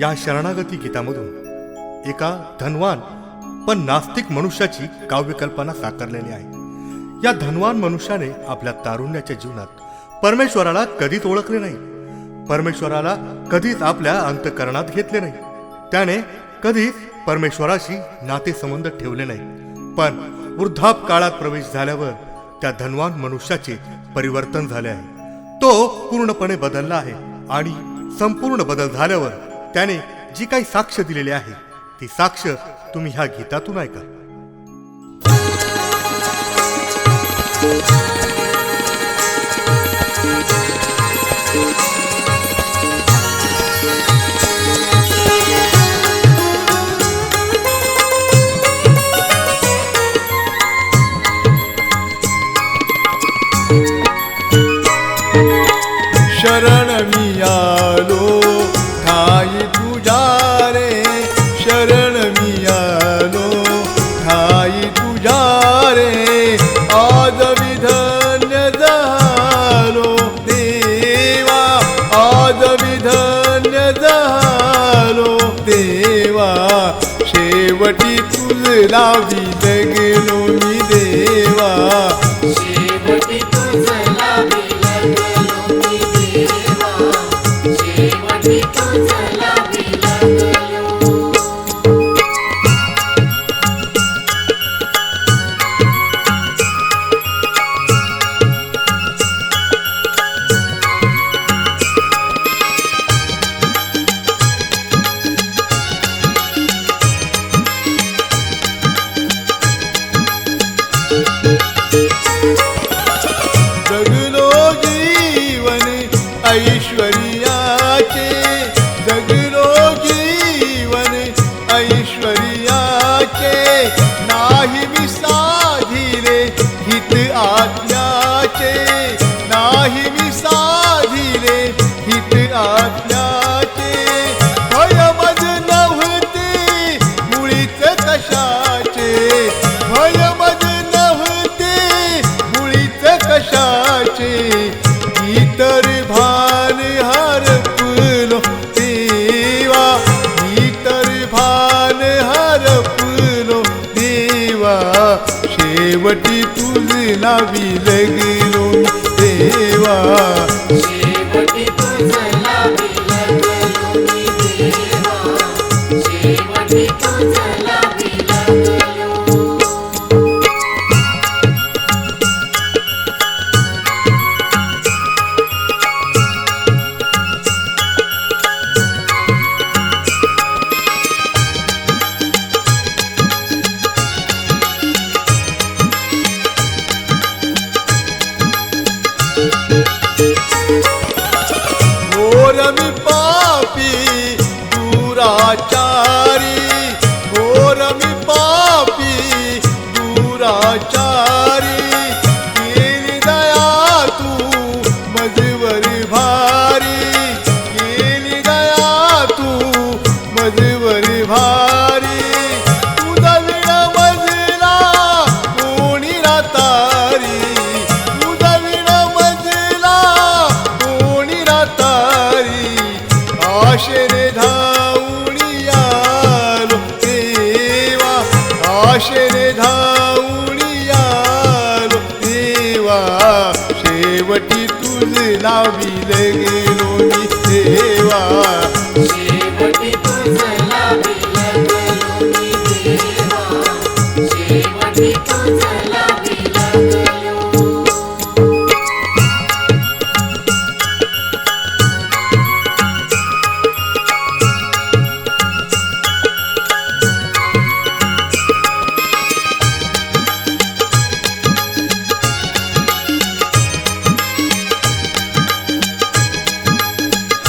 या शरणागती गीतामधून एका धनवान पण नास्तिक मनुष्याची काव्यकल्पना साकारलेली आहे. या धनवान मनुष्याने आपल्या तारुण्याच्या जीवनात परमेश्वराला कधीच ओळखले नाही. परमेश्वराला कधीच आपल्या अंतकरणात घेतले नाही. त्याने कधीच परमेश्वराशी नातेसंबंध ठेवले नाही. पण वृद्धाप काळात प्रवेश झाल्यावर त्या धनवान मनुष्याचे परिवर्तन झाले आहे. तो पूर्णपणे बदलला आहे आणि संपूर्ण बदल झाल्यावर त्याने जी काही साक्ष दिलेली आहे ती साक्ष तुम्ही ह्या गीतातून ऐका. शरण मी आलो. la vie de nous ऐश्वर्याचे जगलो जीवन ऐश्वर्याचे नाही मी साधिले हित आज्ञा. शेवटी तुझला विलगलो देवा शेवटी तुझला विलगलो मी देवा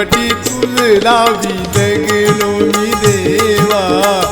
शेवटी तुझला गेलो मी देवा